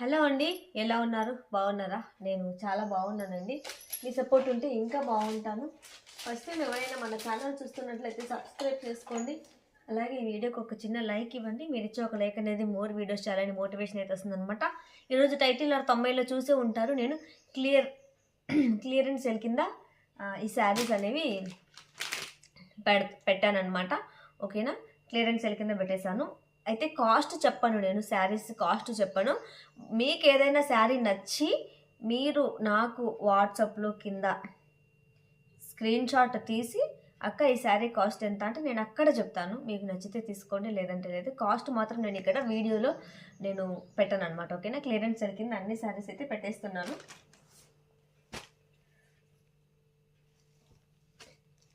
Hello అండి ఎలా ఉన్నారు? బాగున్నారా? నేను చాలా బాగున్నానండి. మీ సపోర్ట్ ఉంటే ఇంకా బాగుంటాను. ఫస్ట్ టైం ఎవరైనా మన ఛానల్ చూస్తున్నట్లయితే సబ్స్క్రైబ్ చేసుకోండి. అలాగే ఈ వీడియోకి ఒక చిన్న లైక్ ఇవ్వండి. మీరు ఇచ్చే ఒక లైక్ అనేది మోర్ వీడియోస్ చేయాలని మోటివేషన్ అయితే వస్తుందన్నమాట. ఈరోజు టైటిల్ ఆరు తొంభైలో చూసే ఉంటారు. నేను క్లియర్ క్లియరెన్స్ సెల్ కింద ఈ శారీస్ అనేవి పెడ పెట్టానమాట ఓకేనా? క్లియరెన్స్ సెల్ కింద పెట్టేశాను. అయితే కాస్ట్ చెప్పను నేను శారీస్ కాస్ట్ చెప్పను. మీకు ఏదైనా శారీ నచ్చి మీరు నాకు వాట్సాప్లో కింద స్క్రీన్ షాట్ తీసి అక్క ఈ శారీ కాస్ట్ ఎంత? అంటే నేను అక్కడ చెప్తాను. మీకు నచ్చితే తీసుకోండి లేదంటే లేదు. కాస్ట్ మాత్రం నేను ఇక్కడ వీడియోలో నేను పెట్టాను అనమాట ఓకేనా? క్లియరెన్స్ సెల్ కింద అన్ని శారీస్ అయితే పెట్టేస్తున్నాను.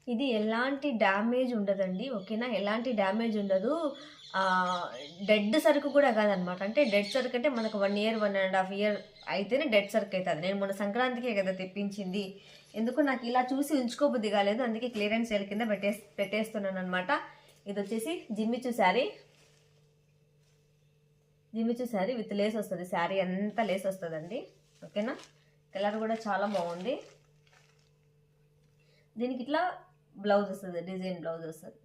ఇది ఎలాంటి డ్యామేజ్ ఉండదండి ఓకేనా? ఎలాంటి డ్యామేజ్ ఉండదు. డెడ్ సరుకు కూడా కాదనమాట. అంటే డెడ్ సరుకు అంటే మనకు one year one and half year అయితేనే డెడ్ సరుకు అవుతుంది నేను మొన్న సంక్రాంతికే కదా తెప్పించింది. ఎందుకు నాకు ఇలా చూసి ఉంచుకోబుద్ది కాలేదు. అందుకే క్లియరెన్స్ సేల్ కింద పెట్టే పెట్టేస్తున్నాను అనమాట ఇది వచ్చేసి Jimmy Choo sari. Jimmy Choo sari with lace వస్తుంది. శారీ అంతా లేస్ వస్తుందండి. ఓకేనా? కలర్ కూడా చాలా బాగుంది. దీనికి ఇట్లా బ్లౌజ్ వస్తుంది. డిజైన్ బ్లౌజ్ వస్తుంది.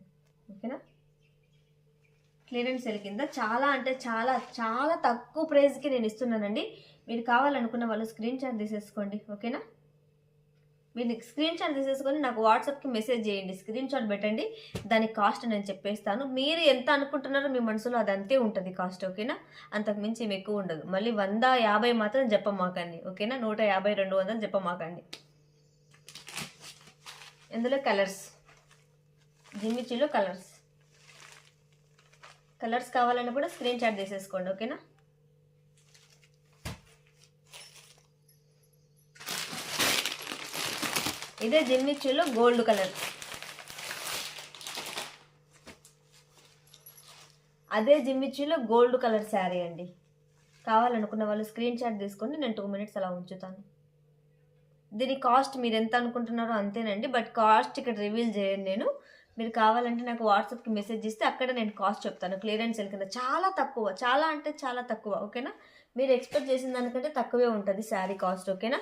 ఓకేనా? క్లియరెన్స్ సెల్ కింద చాలా అంటే చాలా చాలా తక్కువ ప్రైస్కి నేను ఇస్తున్నానండి. మీరు కావాలనుకున్న వాళ్ళు స్క్రీన్ షాట్ తీసేసుకోండి ఓకేనా? మీరు స్క్రీన్ షాట్ తీసేసుకొని నాకు వాట్సాప్కి మెసేజ్ చేయండి స్క్రీన్ షాట్ పెట్టండి దాని కాస్ట్ నేను చెప్పేస్తాను. మీరు ఎంత అనుకుంటున్నారో మీ మనసులో అది అంతే ఉంటుంది కాస్ట్ ఓకేనా? అంతకు మించి ఏమి ఎక్కువ ఉండదు. మళ్ళీ వంద యాభై మాత్రం చెప్పమాకండి ఓకేనా? నూట యాభై రెండు వందలు చెప్పమాకండి ఇందులో కలర్స్? జిమ్మిచీలో కలర్స్. కలర్స్ కావాలన్నా కూడా స్క్రీన్ షాట్ తీసేసుకోండి ఓకేనా? ఇదే జిమ్మిచీలో గోల్డ్ కలర్. అదే జిమ్మిచీలో గోల్డ్ కలర్ శారీ అండి. కావాలనుకున్న వాళ్ళు స్క్రీన్ షాట్ తీసుకొని నేను టూ మినిట్స్ అలా ఉంచుతాను. దీని కాస్ట్ మీరు ఎంత అనుకుంటున్నారో అంతేనండి బట్ కాస్ట్ ఇక్కడ రివీల్ చేయను నేను. మీరు కావాలంటే నాకు వాట్సాప్కి మెసేజ్ ఇస్తే అక్కడ నేను కాస్ట్ చెప్తాను. క్లియరెన్స్ సెల్ కింద చాలా తక్కువ. చాలా అంటే చాలా తక్కువ. ఓకేనా? మీరు ఎక్స్పెక్ట్ చేసిన దానికంటే తక్కువే ఉంటుంది శారీ కాస్ట్. ఓకేనా?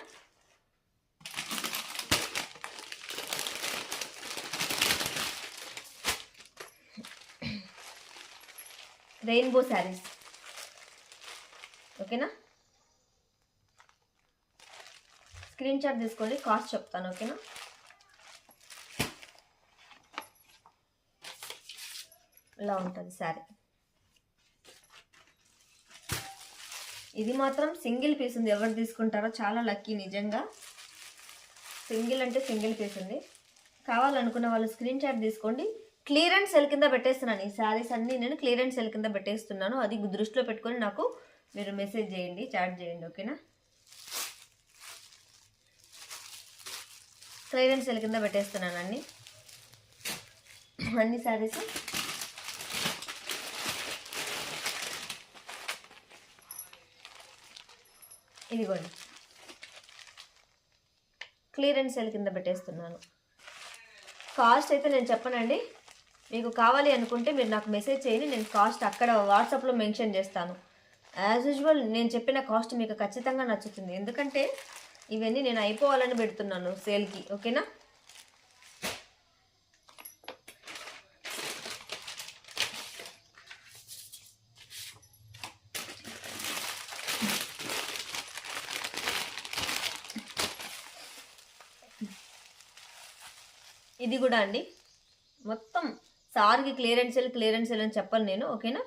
రెయిన్బో శారీస్. ఓకేనా? స్క్రీన్ షాట్ తీసుకోండి. కాస్ట్ చెప్తాను. ఓకేనా? ఇలా ఉంటుంది శారీ. ఇది మాత్రం సింగిల్ పీస్ ఉంది. ఎవరు తీసుకుంటారో చాలా లక్కీ నిజంగా. సింగిల్ అంటే సింగిల్ పీస్ ఉంది. కావాలనుకున్న వాళ్ళు స్క్రీన్ షాట్ తీసుకోండి. క్లియరెన్స్ సెల్ కింద పెట్టేస్తున్నాను. ఈ శారీస్ అన్నీ నేను క్లియరెన్స్ సెల్ కింద పెట్టేస్తున్నాను. అది దృష్టిలో పెట్టుకొని నాకు మీరు మెసేజ్ చేయండి చాట్ చేయండి ఓకేనా? క్లియరెన్స్ సెల్ కింద పెట్టేస్తున్నాను అన్ని. అన్ని శారీస్ ఇదిగోండి. క్లియరెన్స్ సెల్ కింద పెట్టేస్తున్నాను. కాస్ట్ అయితే నేను చెప్పనండి. మీకు కావాలి అనుకుంటే మీరు నాకు మెసేజ్ చేయండి. నేను కాస్ట్ అక్కడ వాట్సాప్లో మెన్షన్ చేస్తాను. యాజ్ యూజువల్ నేను చెప్పిన కాస్ట్ మీకు ఖచ్చితంగా నచ్చుతుంది. ఎందుకంటే ఇవన్నీ నేను అయిపోవాలని పెడుతున్నాను సేల్కి ఓకేనా ఇది కూడా అండి. మొత్తం సార్కి క్లియరెన్స్ సెల్ క్లియరెన్స్ సెల్ అని చెప్పాలి నేను ఓకేనా?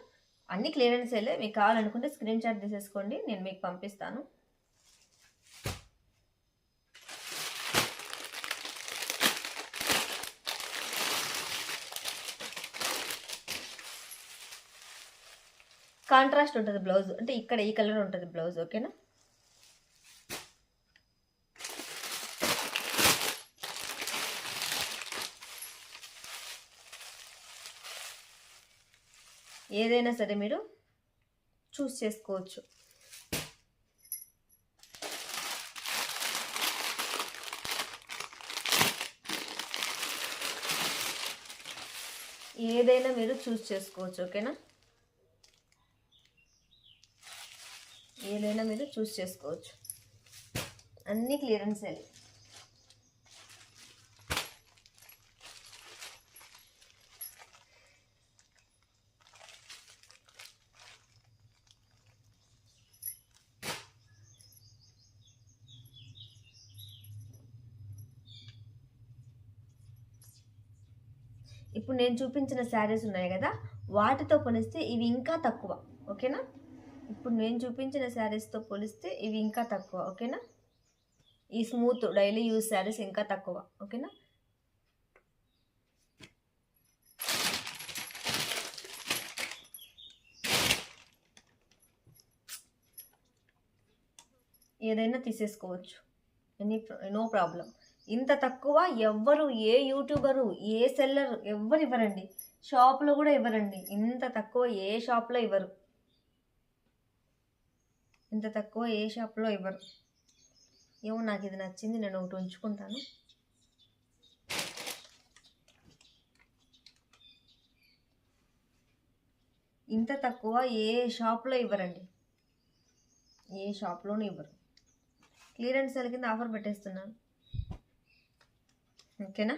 అన్ని క్లియరెన్స్ సెల్లే. మీకు కావాలనుకుంటే స్క్రీన్ షాట్ తీసేసుకోండి నేను మీకు పంపిస్తాను. కాంట్రాస్ట్ ఉంటుంది బ్లౌజ్. అంటే ఇక్కడ ఈ కలర్ ఉంటుంది బ్లౌజ్ ఓకేనా? ఏదైనా సరే మీరు చూస్ చేసుకోవచ్చు. ఏదైనా మీరు చూస్ చేసుకోవచ్చు ఓకేనా? ఏదైనా మీరు చూస్ చేసుకోవచ్చు. అన్నీ క్లియరెన్స్ వెళ్ళి ఇప్పుడు నేను చూపించిన శారీస్ ఉన్నాయి కదా వాటితో పోలిస్తే ఇవి ఇంకా తక్కువ ఓకేనా? ఇప్పుడు నేను చూపించిన శారీస్తో పోలిస్తే ఇవి ఇంకా తక్కువ ఓకేనా? ఈ స్మూత్ డైలీ యూజ్ శారీస్ ఇంకా తక్కువ ఓకేనా? ఏదైనా తీసేసుకోవచ్చు. Any no problem. ఇంత తక్కువ ఎవ్వరు ఏ యూట్యూబరు ఏ సెల్లర్ ఎవ్వరు ఇవ్వరండి. షాప్లో కూడా ఇవ్వరండి. ఇంత తక్కువ ఏ షాప్లో ఇవ్వరు. ఇంత తక్కువ ఏ షాప్లో ఇవ్వరు. ఏమో నాకు ఇది నచ్చింది నేను ఒకటి ఉంచుకుంటాను. ఇంత తక్కువ ఏ షాప్లో ఇవ్వరండి. ఏ షాప్లోనూ ఇవ్వరు. క్లియరెన్స్ సెల్ కింద ఆఫర్ పెట్టేస్తున్నాను. ఓకేనా?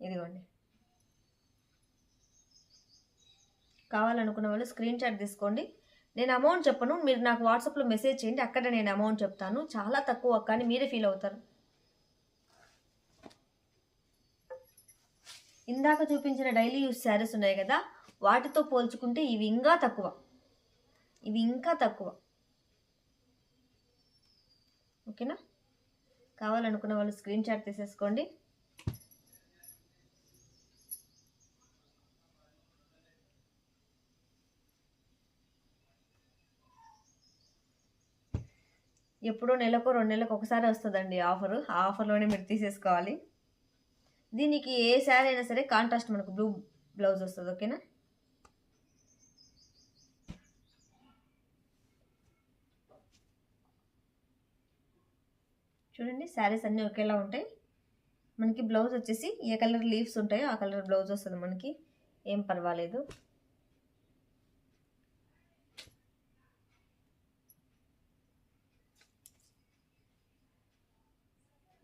ఇదిగోండి. కావాలనుకున్న వాళ్ళు స్క్రీన్ షాట్ తీసుకోండి. నేను అమౌంట్ చెప్పను మీరు నాకు వాట్సాప్లో మెసేజ్ చేయండి అక్కడ నేను అమౌంట్ చెప్తాను. చాలా తక్కువ కానీ మీరే ఫీల్ అవుతారు. ఇందాక చూపించిన డైలీ యూస్ శారీస్ ఉన్నాయి కదా వాటితో పోల్చుకుంటే ఇవి ఇంకా తక్కువ. ఇవి ఇంకా తక్కువ. ఓకేనా? కావాలనుకున్న వాళ్ళు స్క్రీన్ షాట్ తీసేసుకోండి. ఎప్పుడో నెలకు రెండు నెలలకు ఒకసారి వస్తుందండి ఆఫర్. ఆ ఆఫర్లోనే మీరు తీసేసుకోవాలి. దీనికి ఏ శారీ అయినా సరే కాంట్రాస్ట్ మనకు బ్లూ బ్లౌజ్ వస్తుంది ఓకేనా? చూడండి శారీస్ అన్నీ ఒకేలా ఉంటాయి. మనకి బ్లౌజ్ వచ్చేసి ఏ కలర్ లీవ్స్ ఉంటాయో ఆ కలర్ బ్లౌజ్ వస్తుంది మనకి. ఏం పర్వాలేదు.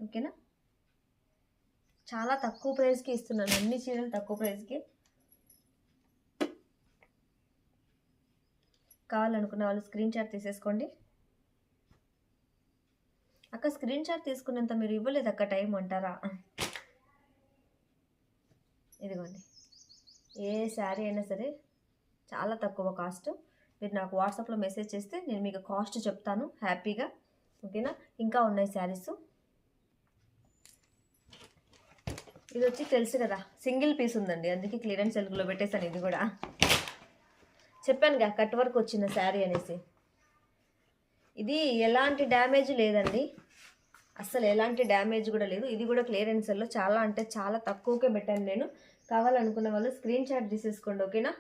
ఓకేనా? చాలా తక్కువ ప్రైస్కి ఇస్తున్నాను. అన్ని చీరలు తక్కువ ప్రైస్కి. కావాలనుకున్న వాళ్ళు స్క్రీన్ షాట్ తీసేసుకోండి. అక్క స్క్రీన్ షాట్ తీసుకున్నంత మీరు ఇవ్వలేదు అక్క టైం అంటారా? ఇదిగోండి. ఏ శారీ అయినా సరే చాలా తక్కువ కాస్ట్. మీరు నాకు వాట్సాప్లో మెసేజ్ చేస్తే నేను మీకు కాస్ట్ చెప్తాను హ్యాపీగా. ఓకేనా? ఇంకా ఉన్నాయి శారీస్. ఇది వచ్చి తెలుసు కదా సింగిల్ పీస్ ఉందండి. అందుకే క్లియరెన్స్ సెల్గులో పెట్టేశాను ఇది కూడా. చెప్పానుగా కట్ వర్క్ వచ్చిన శారీ అనేసి. ఇది ఎలాంటి డ్యామేజ్ లేదండి. అస్సలు ఎలాంటి డ్యామేజ్ కూడా లేదు. ఇది కూడా క్లియరెన్స్లో చాలా అంటే చాలా తక్కువకే పెట్టాను నేను. కావాలనుకున్న వాళ్ళు స్క్రీన్ షాట్ తీసేసుకోండి ఓకేనా?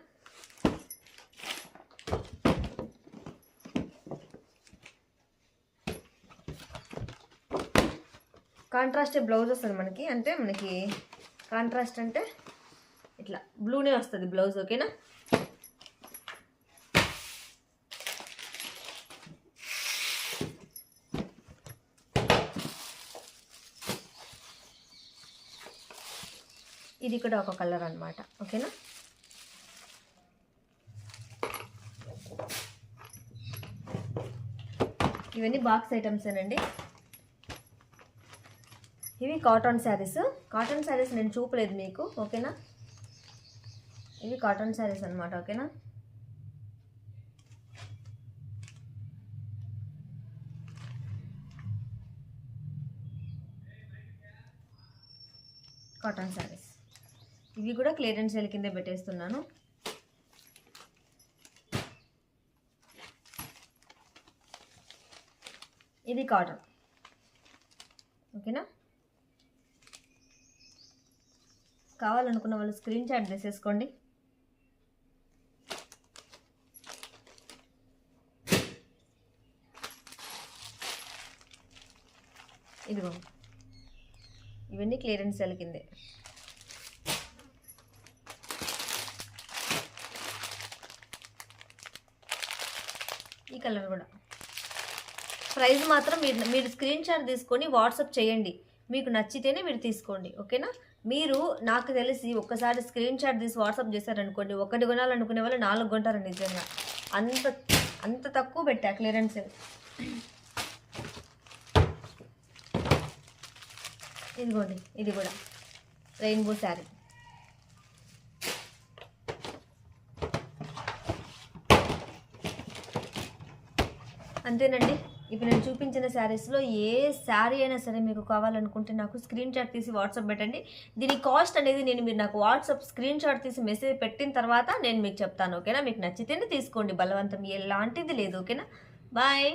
కాంట్రాస్ట్ బ్లౌజ్ వస్తుంది మనకి. అంటే మనకి కాంట్రాస్ట్ అంటే ఇట్లా బ్లూనే వస్తుంది బ్లౌజ్ ఓకేనా? ఇది కూడా ఒక కలర్ అనమాట ఓకేనా? ఇవన్నీ బాక్స్ ఐటమ్సేనండి ఇవి కాటన్ శారీస్. కాటన్ శారీస్ నేను చూపలేదు మీకు. ఓకేనా? ఇవి కాటన్ శారీస్ అనమాట ఓకేనా? కాటన్ శారీస్. ఇవి కూడా క్లియరెన్స్ సేల్ కింద పెట్టేస్తున్నాను. ఇది కాటన్. ఓకేనా? కావాలనుకున్న వాళ్ళు స్క్రీన్ షాట్ చేసేసుకోండి ఇదిగో. ఇవన్నీ క్లియరెన్స్ సెల్ కిందే. కలర్ కూడా. ప్రైస్ మాత్రం మీరు మీరు స్క్రీన్ షాట్ తీసుకొని వాట్సాప్ చేయండి. మీకు నచ్చితేనే మీరు తీసుకోండి. ఓకేనా? మీరు నాకు తెలిసి ఒక్కసారి స్క్రీన్ షాట్ తీసి వాట్సాప్ చేశారనుకోండి ఒకటి కొనాలనుకునే వాళ్ళు నాలుగు కొంటారు నిజంగా. అంత అంత తక్కువ పెట్టా క్లియరెన్స్. ఇదిగోండి ఇది కూడా. రెయిన్బో శారీ. అంతేనండి. ఇప్పుడు నేను చూపించిన శారీస్లో ఏ శారీ అయినా సరే మీకు కావాలనుకుంటే నాకు స్క్రీన్ షాట్ తీసి వాట్సాప్ పెట్టండి. దీని కాస్ట్ అనేది నేను మీరు నాకు వాట్సాప్ స్క్రీన్ షాట్ తీసి మెసేజ్ పెట్టిన తర్వాత నేను మీకు చెప్తాను. ఓకేనా? మీకు నచ్చితేనే తీసుకోండి. బలవంతం. ఎలాంటిది లేదు. ఓకేనా? బాయ్